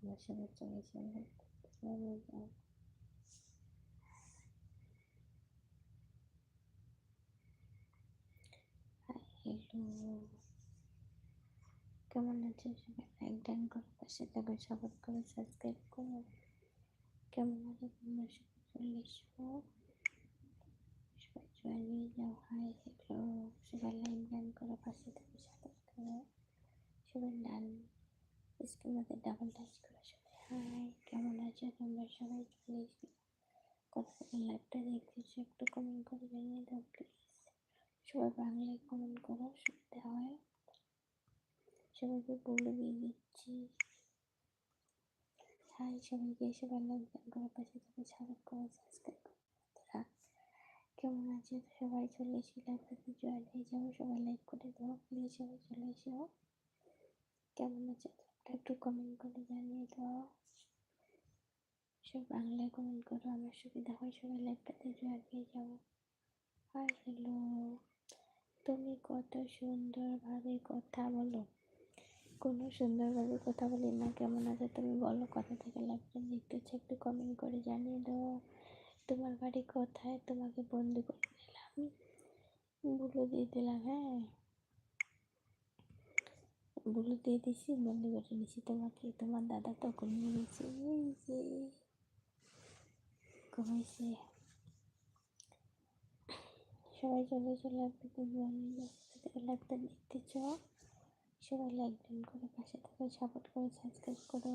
আমার সবাই চলে যাবে চলে যাও হ্যালো কেমন আছে সবাই লাইক ডান করো পাশে থাকো সাপোর্ট করো সাবস্ক্রাইব করো কেমন আছে তোমরা সবাই চলে এসো সবাই চলে যাও হাই হ্যালো সবাই লাইক ডান করো পাশে থাকো সাপোর্ট করো সবাই ডান স্ক্রিনতে ডাবল টাচ করো সবাই হাই কেমন আছো তোমরা সবাই এসো কথা লাইভটা দেখতেছো একটু কমেন্ট করে জানিয়ে দাও প্লিজ সবাই বাংলায় কমেন্ট করো সুবিধা হয় সবাইকে বলে দিয়ে দিচ্ছি হাই সবাইকে এসে লাইক দান করে পাশে থেকে সাপোর্ট করে সাবস্ক্রাইব করো কেমন আছে সবাই চলে এসে লাইভটাতে জয়েন হয়ে যাব সবাই লাইক করে দাও প্লিজ সবাই চলে এসো কেমন আছে একটু কমেন্ট করে জানিয়ে দাও। সব বাংলায় কমেন্ট করো, আমার সুবিধা হয় সবাই লাইভটাতে জয়েন হয়ে যাব হাই হ্যালো তুমি কত সুন্দরভাবে কথা বলো। কোনো সুন্দরভাবে কথা বলি না, কেমন আছে তুমি বলো, কথা থেকে লাইভটা দেখতেছো একটু কমেন্ট করে জানিয়ে দাও। তোমার বাড়ি কোথায়? তোমাকে বন্দি করে দিলাম, বলে দিয়ে দিলাম হ্যাঁ। বলে দিয়ে দিছি বন্দি করে নিছি। তোমাকে, তোমার দাদা তো ঘুমিয়ে গেছে, এই যে। ঘুমাইছে। সবাই চলে চলে আপনাকে লাইভটা দেখতেছ সবাই লাইক ডান করে, পাশে থেকে সাপোর্ট করে সাবস্ক্রাইব করো।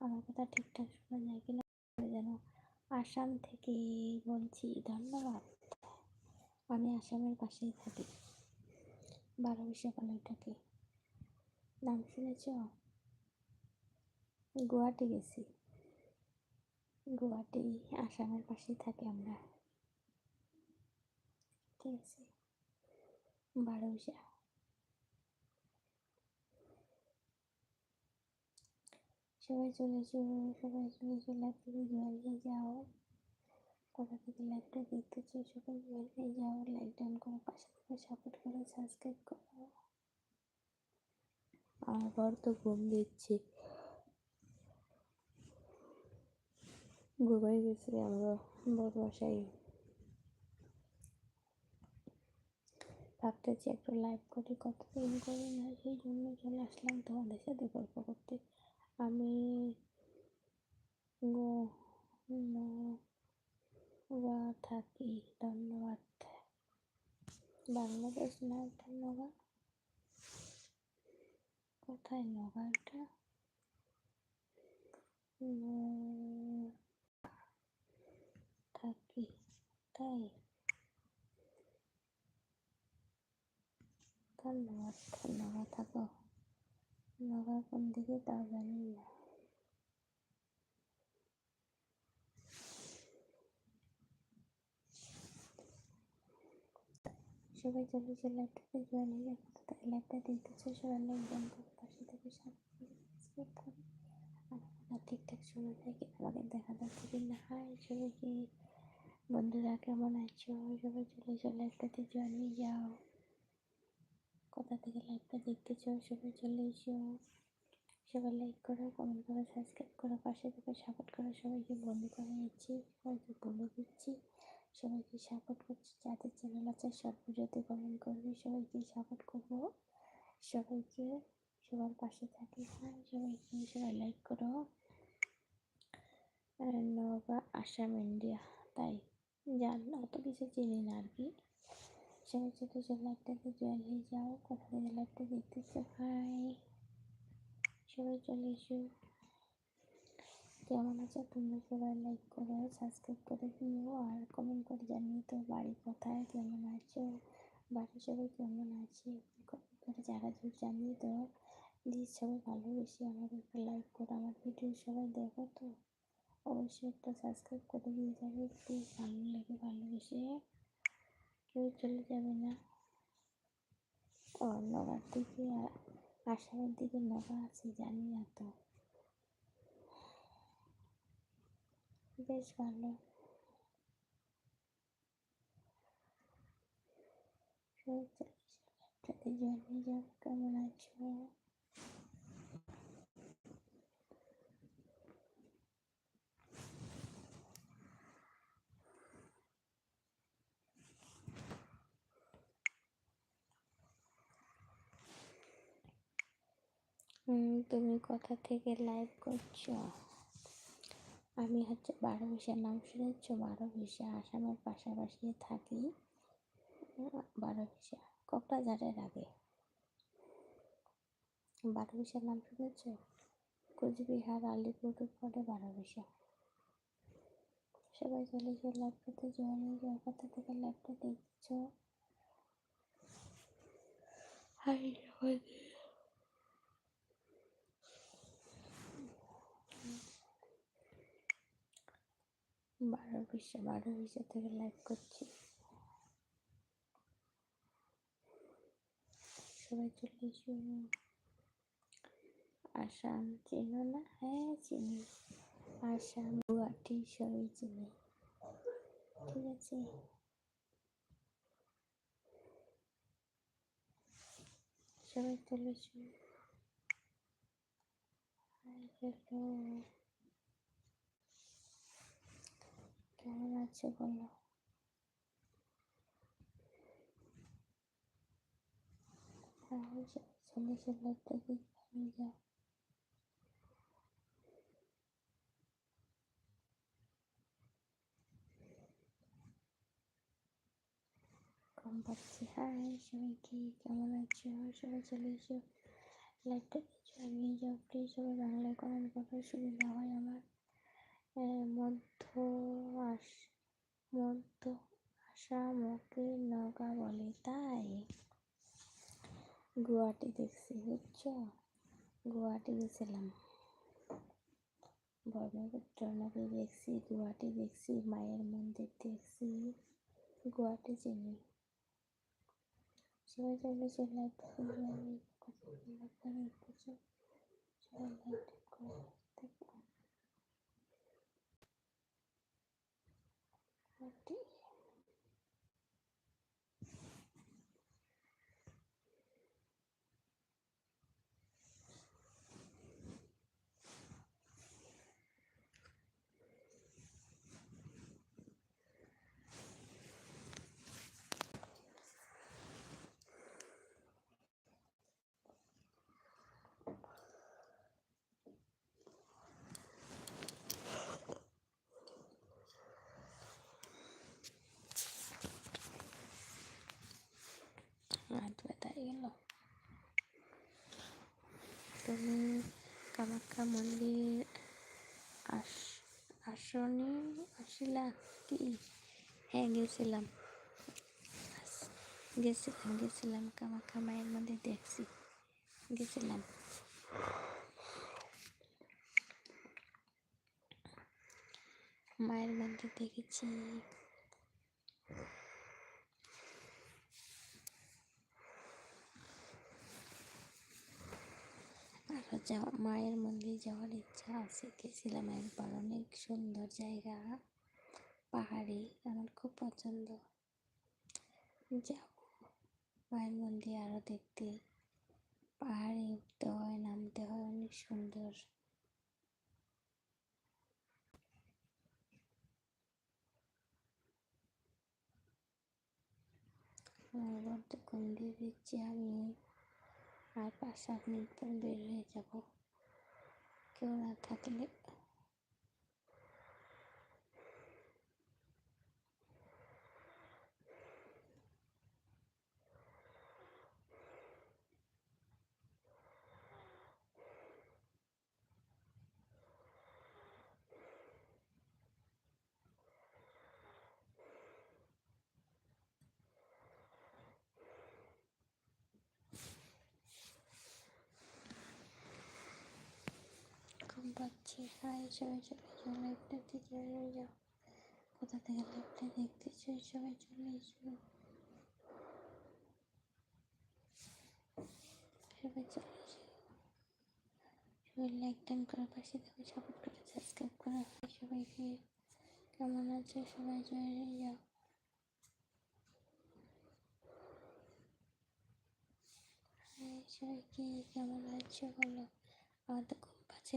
আমার কথা ঠিকঠাক শোনা যায় কিনা যেন আসাম থেকে বলছি, ধন্যবাদ। আমি আসামের পাশেই থাকি, বারো বিশাখালয়টাকে নাম শুনেছ? গুয়াহাটি গেছি। গুয়াহাটি, আসামের পাশেই থাকি আমরা। ঠিক আছে। বারো সবাই চলে সবাই চলে এসো লাইভ থেকে জয়েন যাও? কোথা থেকে লাইভটা দেখতেছো সবাই জয়েন যাও, লাইক ডান করো, পাশে থেকে সাপোর্ট করো সাবস্ক্রাইব করো। আমার বর তো ঘুম দিচ্ছে। ঘুমাই গেছি আমরা বাসায়। ভাবতেছি একটু লাইভ করি, কতদিন করি না সেই জন্য চলে আসলাম তোমাদের সাথে গল্প করতে। আমি গোয়া থাকি, ধন্যবাদ। বাংলাদেশ না, ধন্যবাদ। কোথায় নগাটা থাকি তাই? ধন্যবাদ ধন্যবাদ থাকো লগা কোন দিকে তাও জানি না। সবাই চলে যে লাইভটাতে জয়েন হয়ে যাবে তাই লাইভটা দেখতেছে সবাই লাইক ডান করে পাশে থেকে সাবস্ক্রাইব করে। কথা ঠিকঠাক শোনা যায় কি আমাকে দেখা যাচ্ছে কি না হাই সবাইকে বন্ধুরা কেমন আছো? সবাই চলে যে লাইভটাতে জয়েন হয়ে যাও। কোথা থেকে লাইভটা দেখতেছো সবাই চলে এসো। সবাই লাইক করো কমেন্ট করো সাবস্ক্রাইব করো, পাশে থেকে সাপোর্ট করো। সবাইকে বন্ধু করে নিচ্ছি সবাইকে বলে দিচ্ছি। সবাইকে সাপোর্ট করছি। যাদের চ্যানেল আছে, সব ভিডিওতে কমেন্ট করবে সবাইকে সাপোর্ট করব। সবাইকে সবার পাশে থাকি। হ্যাঁ সবাইকে সবাই লাইক করো। নবা আসাম, ইন্ডিয়া, তাই জান অত কিছু চিনি না আর কি। সবাই ছোটো ছোটো লাইভটাতে জয়েন হয়ে যাও। কোথা থেকে লাইভটা দেখতেছো হাই সবাই চলে এসো। কেমন আছো? তোমরা সবাই লাইক করো সাবস্ক্রাইব করে দিও আর কমেন্ট করে জানিয়ে তো বাড়ি কোথায়, কেমন আছো? বাড়ির সবাই কেমন আছে? কমেন্ট করে যারা জানিয়ে দাও। প্লিজ সবাই ভালোবেসে আমাদেরকে লাইক করো, আমার ভিডিও সবাই দেখো তো। অবশ্যই একটা সাবস্ক্রাইব করে দিয়ে যাবে প্লিজ ভালো লাগে ভালোবেসে। কেউ চলে যাবে না। ও নগার দিকে আসামের দিকে নগা আছে, জানি না তো। বেশ ভালো। আপনাদের জানিয়ে কেমন আছো তুমি কোথা থেকে লাইভ করছ? আমি হচ্ছে বারো বিশার নাম বারো বিশা আসামের পাশাপাশি থাকি। বারো বিশা কোকরাঝারের আগে। বারো বিশার নাম শুনেছ? কোচবিহার আলিপুর পরে বারো বিশা সবাই চলে এসে ল্যাপটপে জয়েন হয়ে কোথা থেকে ল্যাপটপ দেখছ? হাই বারো বিশা বারো বিশা থেকে লাইভ করছি। সবাই চলে এসো। আসাম চিনো না? হ্যাঁ চিনি। আসাম, গুয়াহাটি, সবাই চিনি। ঠিক আছে। সবাই চলে এসো। হ্যালো। কেমন আছে বলো? কম পাচ্ছি। হাই, সবাইকে কেমন আছো? সবাই চলে এসো। লাইভটা চালিয়ে যাও প্লিজ সবাই বাংলায় কমেন্ট করলে সুবিধা হয় আমার আহ, মধ্য আস মধ্য আসাম ওকে নগা বলে, তাই? গুয়াহাটি দেখছি, বুঝছ? গুয়াহাটি গেছিলাম। ব্রহ্মপুত্র নদী দেখছি, গুয়াহাটি দেখছি, মায়ের মন্দির দেখছি। গুয়াহাটি চিনি। সবাই রাত বেতায় গেল তুমি কামাখ্যা মন্দির আস আসনি আসিলা কি হ্যাঁ গেছিলাম গেছিলাম গেছিলাম কামাখ্যা মায়ের মন্দির দেখছি গেছিলাম মায়ের মন্দির দেখেছি। যাওয়া মায়ের মন্দির যাওয়ার ইচ্ছা আছে। গেছিলাম একবার, অনেক সুন্দর জায়গা, পাহাড়ি, আমার খুব পছন্দ। যাব মায়ের মন্দির আরও দেখতে। পাহাড়ে উঠতে হয়, নামতে হয়, অনেক সুন্দর। আমার ঘুম দিয়ে দিচ্ছি আমি। আর পাঁচ সাত মিনিট পর বের হয়ে যাব কেউ না থাকলে ঘুম হাই সবাই চলে যাও লাইভটাতে চলে যাও। কোথা থেকে লাইভটা দেখতেছো? সবাই চলে এসো। সবাই চলে এসো। সবাই লাইক টান করে পাশে থেকে সাপোর্ট করে সাবস্ক্রাইব করে সবাইকে। কেমন আছে? সবাই চলে যাও। সবাইকে কেমন আছে বলো? আমার তো ঘুম পাচ্ছে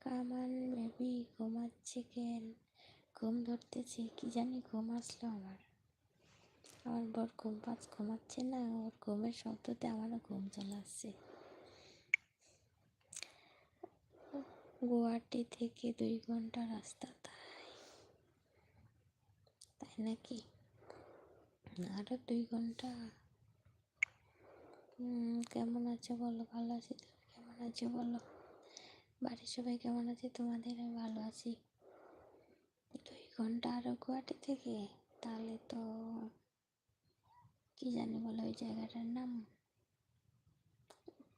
কামান বেবি ঘুমাচ্ছে কেন? ঘুম ধরতেছে, কি জানি ঘুম আসলো আমার। আমার বর ঘুম পাচ, ঘুমাচ্ছে না, ওর ঘুমের শব্দতে আমারও ঘুম চলে আসছে। গুয়াহাটি থেকে দুই ঘণ্টা রাস্তা, তাই। তাই নাকি? আরও দুই ঘণ্টা কেমন আছো বলো? ভালো আছি তুমি কেমন আছো বলো? বাড়ির সবাই কেমন আছে? তোমাদের আমি ভালো আছি। দুই ঘণ্টা আরও গুয়াহাটি থেকে? তাহলে তো কি জানি বলো ওই জায়গাটার নাম?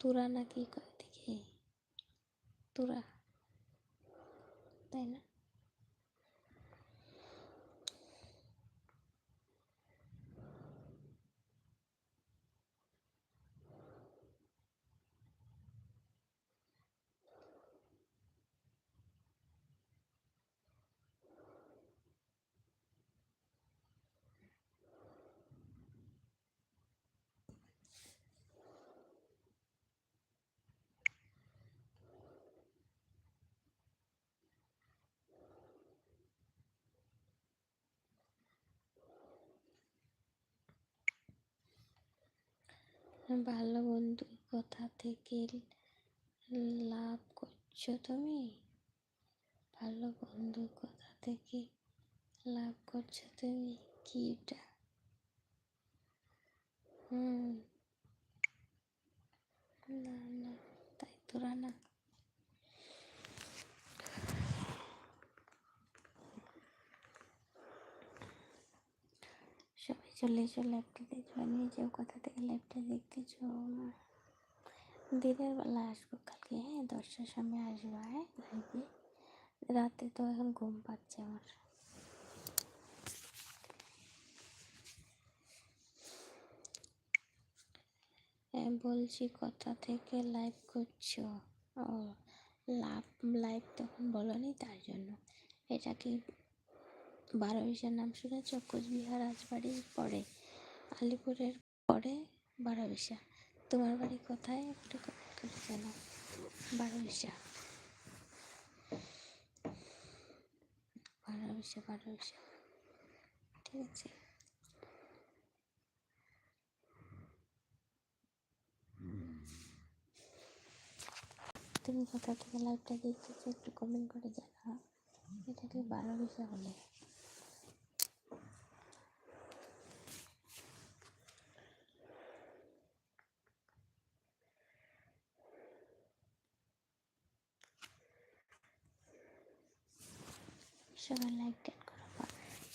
তুরা নাকি দিকে তুরা, তাই না? ভালো বন্ধু কোথা থেকে লাভ করছ তুমি? ভালো বন্ধু কোথা থেকে লাভ করছ তুমি? কিটা? হুম। না না, তাই তোরা না সবাই চলে এসো ল্যাপটা দেখছ নিজেও কোথা থেকে ল্যাপটা দেখতেছো? দিনের বেলা আসব কালকে হ্যাঁ? দশটার সময় আসব হ্যাঁ? লাইভে রাতে তো এখন ঘুম পাচ্ছে আমার। হ্যাঁ বলছি কোথা থেকে লাইভ করছ? ও, লাভ লাইভ তখন বলনি, তার জন্য। এটা কি বারো বিশার নাম শুনেছ কোচবিহার রাজবাড়ির পরে আলিপুরের পরে বারো বিশা তোমার বাড়ি কোথায়? একটু কমেন্ট করে জানাও। বারো বিশা বারো বিশা ঠিক আছে। তুমি কোথা থেকে লাইভটা দেখতেছো একটু কমেন্ট করে জানাও। এটা কি বারো বিশা হলে? সবাই লাইক টাইক করো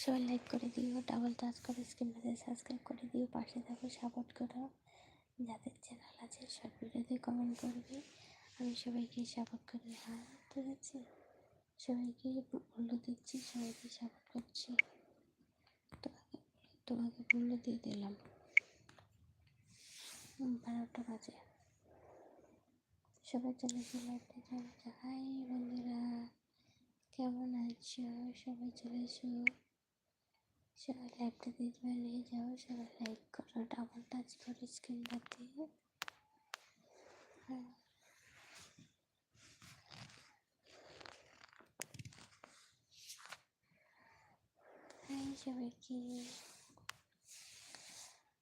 সবাই লাইক করে দিও ডাবল টাচ করে স্ক্রিন মেসেজ সাবস্ক্রাইব করে দিও, পাশে থাকো সাপোর্ট করো। যাদের চ্যানেল আছে, সব ভিডিওতে কমেন্ট করবে। আমি সবাইকে সাপোর্ট করি হ্যাঁ ঠিক আছে সবাইকে মূল্য দিচ্ছি, সবাইকে সাপোর্ট করছি। তোমাকে তোমাকে মূল্য দিয়ে দিলাম। বারোটা বাজে। সবাই চলে চলে হাই বন্ধুরা। কেমন আছো? সবাই চলে এসো। সবাই লাইভটা দিয়ে নিয়ে যাও। সবাই লাইক করো ডাবল টাচ করো স্ক্রিনটাতে হ্যাঁ। হাই সবাইকে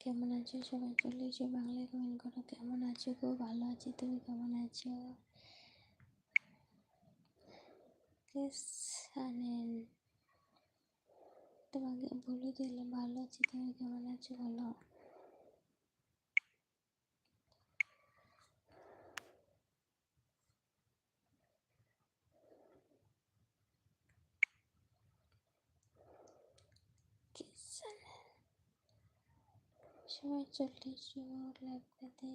কেমন আছো? সবাই চলে এসো। বাংলায় কমেন্ট করো, কেমন আছো গো? ভালো আছি, তুমি কেমন আছো? সানেন তোমাকে বলে দিলাম ভালো আছি তুমি কেমন আছো বলো কিসানেন সবাই চলে এসো লাইভটাতে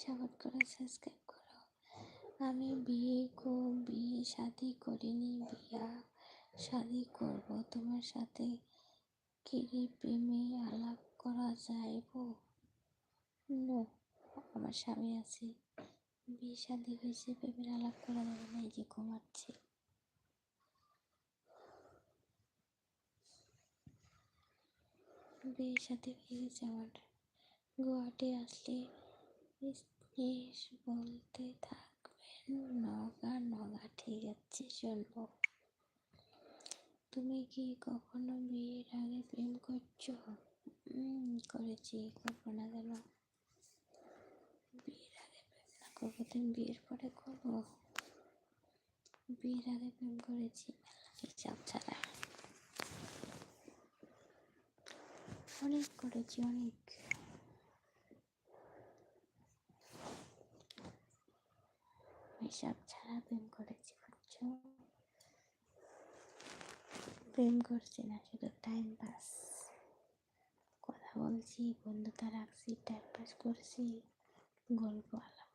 সাপোর্ট করো সাবস্ক্রাইব করো আমি বিয়ে কো বিয়ে শাদি করিনি, বিয়া শাদি করব। তোমার সাথে কি প্রেমে আলাপ করা যাইব? নো, আমার স্বামী আছে। বিয়ে শাদি হয়েছে, প্রেমের আলাপ করা যাবে না, এই যে ঘুমাচ্ছে। বিয়ে শাদি হয়ে গেছে আমার। গুয়াহাটি আসলে স্নেশ বলতে থাকবেন, নগা নগা, ঠিক আছে শুনব তুমি কি কখনো বিয়ের আগে প্রেম করছ? করেছি, করব না কেন? বিয়ের আগে প্রেম না করব, তুমি বিয়ের পরে করব? বিয়ের আগে প্রেম করেছি হিসাব ছাড়া। অনেক করেছি, অনেক। হিসাব ছাড়া প্রেম করেছি বুঝছ? প্রেম করছি না, শুধু টাইম পাস কথা বলছি, বন্ধুতা রাখছি টাইম পাস করছি, গল্প আলাপ।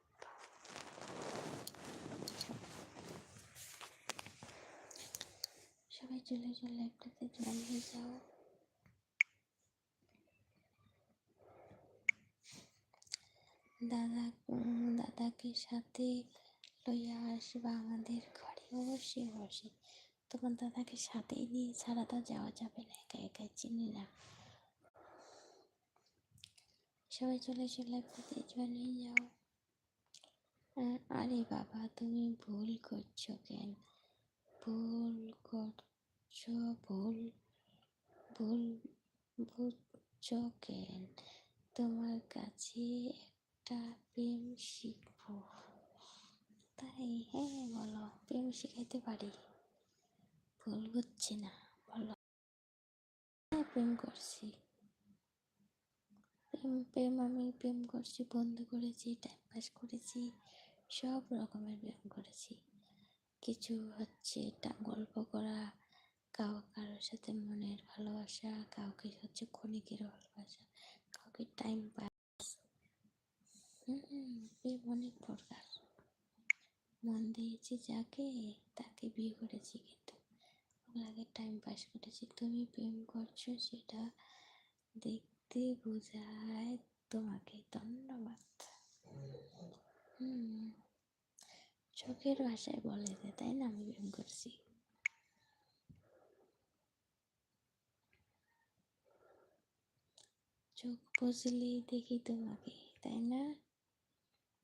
সবাই চলে চলে একটাতে জয়েন হয়ে যাও। দাদা দাদাকে সাথে লইয়া আসবা আমাদের ঘরে। অবশ্যই অবশ্যই। তোমার দাদাকে সাথে নিয়ে ছাড়া তো যাওয়া যাবে না, একা একা চিনি না। সবাই চলে একটাতে জয়েন হয়ে যাও। আরে বাবা, তুমি ভুল করছ কেন? ভুল করছ, ভুল ভুল বুঝছ কেন? তোমার কাছে একটা প্রেম শিখব। তাই হ্যাঁ বলো। প্রেম শিখাইতে পারি? ভুল বুঝছি না, বলো। হ্যাঁ প্রেম করছি। প্রেম প্রেম, আমি প্রেম করছি, বন্ধু করেছি টাইম পাস করেছি, সব রকমের প্রেম করেছি। কিছু হচ্ছে গল্প করা, কাউ, কারোর সাথে মনের ভালোবাসা, কাউকে হচ্ছে ক্ষণিকের ভালোবাসা, কাউকে টাইম পাস প্রেম অনেক প্রকার মন দিয়েছি যাকে, তাকে বিয়ে করেছি কিন্তু। আগে টাইম পাস করেছি। তুমি প্রেম করছ সেটা দেখতে বোঝায় তোমাকে। ধন্যবাদ। হুম, চোখের ভাষায় বলে যে তাই না? আমি প্রেম করছি। চোখ বুঝলেই দেখি তোমাকে, তাই না?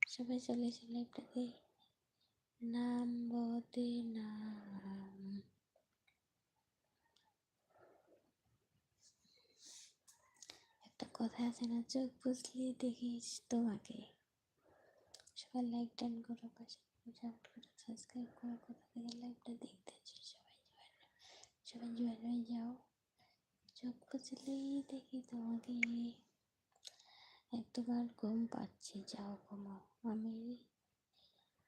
সবাই চলে চলে একটাতে নাম বদে নাম একটা কথা আছে না, চোখ বুঝলেই দেখিস তোমাকে। সবাই লাইক টান করো, পাশে সাপোর্ট করো সাবস্ক্রাইব করো, কোথা থেকে লাইভটা দেখতে সবাই জয়েন সবাই জয়েন হয়ে যাও। চোখ বুঝলেই দেখি তোমাকে। একবার ঘুম পাচ্ছি, যাও ঘুমাও। আমি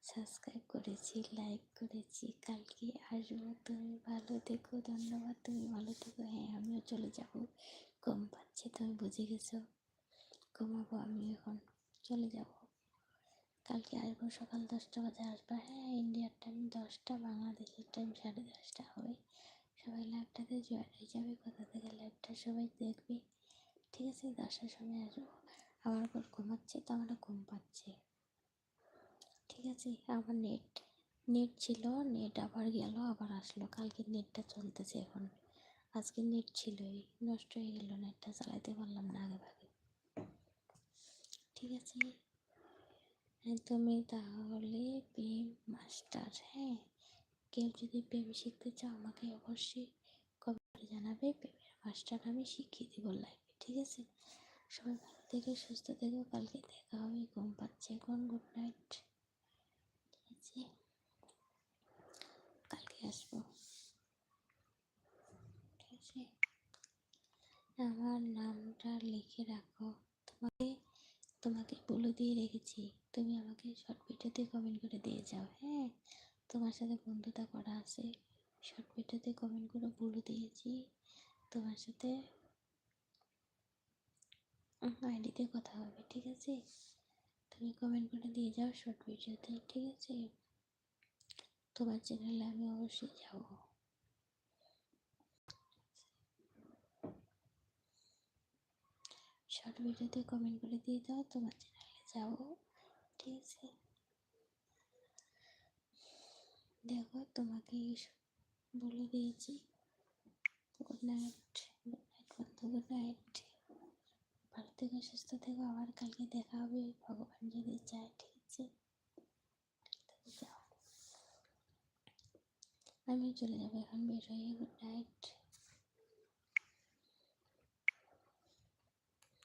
সাবস্ক্রাইব করেছি লাইক করেছি। কালকে আসব, তুমি ভালো থেকো, ধন্যবাদ, তুমি ভালো থেকো। হ্যাঁ আমিও চলে যাব। ঘুম পাচ্ছে, তুমি বুঝে গেছো? ঘুমাবো আমি এখন, চলে যাব। কালকে আসব সকাল দশটা বাজে, আসবা। হ্যাঁ ইন্ডিয়ার টাইম দশটা, বাংলাদেশের টাইম সাড়ে দশটা হবে। সবাই লাইভটাতে জয়েন হয়ে যাবে, কোথা থেকে লাইভটা সবাই দেখবে। ঠিক আছে, দশটার সময় আসব। আমার পর ঘুমাচ্ছে, তো আমার ঘুম পাচ্ছে। ঠিক আছে আবার নেট নেট ছিল নেট আবার গেল আবার আসলো। কালকে নেটটা চলতেছে এখন। আজকে নেট ছিলই নষ্ট হয়ে গেল নেটটা চালাইতে পারলাম না আগে ভাগে ঠিক আছে? হ্যাঁ, তুমি তাহলে প্রেম মাস্টার হ্যাঁ? কেউ যদি প্রেম শিখতে চাও আমাকে অবশ্যই কমেন্টে জানাবে। প্রেমের মাস্টার আমি শিখিয়ে দেবো লাইভে ঠিক আছে? সবাই ভালো থেকে সুস্থ থেকো কালকে দেখা হবে ঘুম পাচ্ছে এখন গুড নাইট আছে কালকে আসব। ঠিক আছে? আমার নামটা লিখে রাখো। তোমাকে তোমাকে বলে দিয়ে রেখেছি। তুমি আমাকে শর্ট ভিডিওতে কমেন্ট করে দিয়ে যাও হ্যাঁ? তোমার সাথে বন্ধুতা করা আছে। শর্ট ভিডিওতে কমেন্ট করে বলে দিয়েছি। তোমার সাথে আইডিতে কথা হবে, ঠিক আছে? তুমি কমেন্ট করে দিয়ে যাও শর্ট ভিডিওতে ঠিক আছে? তোমার চ্যানেলে আমি অবশ্যই যাব। শর্ট ভিডিওতে কমেন্ট করে দিয়ে দাও, তোমার চ্যানেলে যাব। ঠিক আছে? দেখো, তোমাকে বলে দিয়েছি। গুড নাইট গুড নাইট বন্ধু গুড নাইট ভালো থেকো, সুস্থ থেকো। আবার কালকে দেখা হবে। ভগবান যদি চায়, ঠিক আছে? ঠিক আছে, যাও আমি চলে যাব এখন বের হয়ে গুড নাইট